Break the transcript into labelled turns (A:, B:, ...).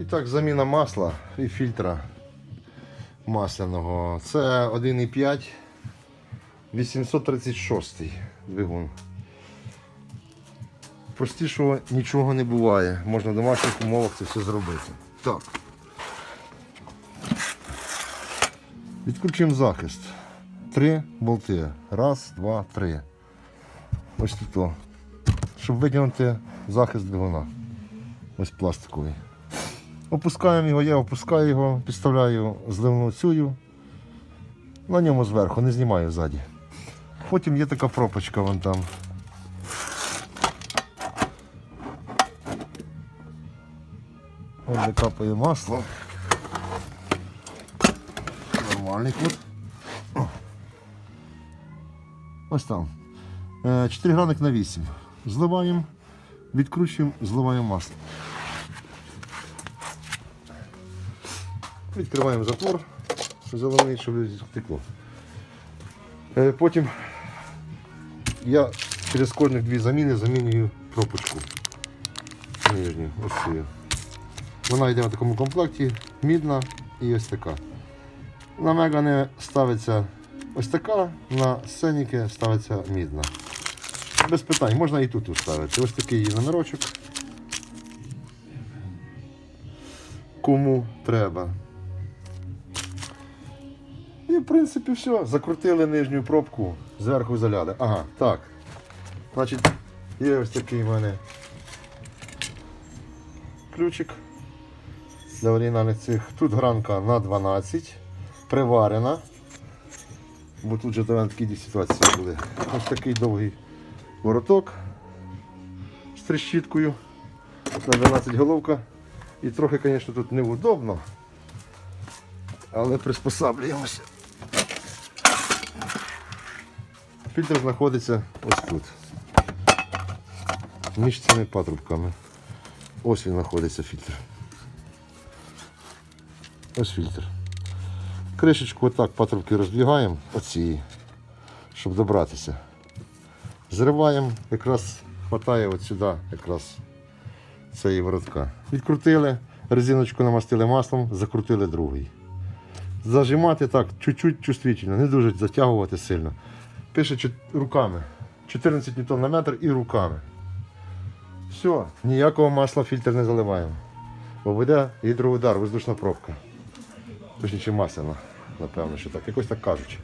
A: І так, заміна масла і фільтра масляного. Це 1,5 836 двигун. Простішого нічого не буває. Можна в домашніх умовах це все зробити. Так. Відкручуємо захист. Три болти. Раз, два, три. Ось тут. Щоб витягнути захист двигуна. Ось пластиковий. Опускаємо його, я опускаю його, підставляю зливну цю. На ньому зверху, не знімаю ззаді. Потім є така пропочка вон там. Ось капає масло. Нормальний кут. Ось там. 4 граник на 8. Зливаємо, відкручуємо, зливаємо масло. Відкриваємо затвор зелений, щоб текло. Е, Потім я через кожних дві заміни замінюю пропочку. Нижню, ось цю. Вона йде в такому комплекті, мідна і ось така. На мегане ставиться ось така, на сценіки ставиться мідна. Без питань, можна і тут ставити. Ось такий її номерочок. Кому треба. І в принципі все. Закрутили нижню пробку, зверху заляли. Ага, так. Значить, є ось такий в мене ключик для оригінальних цих. Тут гранка на 12, приварена. Бо тут же там такі ситуації були. Ось такий довгий вороток з трещіткою на 12 головка. І трохи, звісно, тут неудобно, але приспосаблюємося. Фільтр знаходиться ось тут. Між цими патрубками. Ось він знаходиться фільтр. Ось фільтр. Кришечку отак патрубки роздвигаємо, оці, щоб добратися. Зриваємо, якраз хватає от сюди якраз цієї воротка. Відкрутили, резиночку намастили маслом, закрутили другий. Зажимати так, чуть-чуть чувствительно, не дуже затягувати сильно. Пише руками. 14 ньютон на метр і руками. Все, ніякого масла в фільтр не заливаємо. Бо буде гідроудар, воздушна пробка. Точніше масляна, напевно, що так. Якось так кажуть.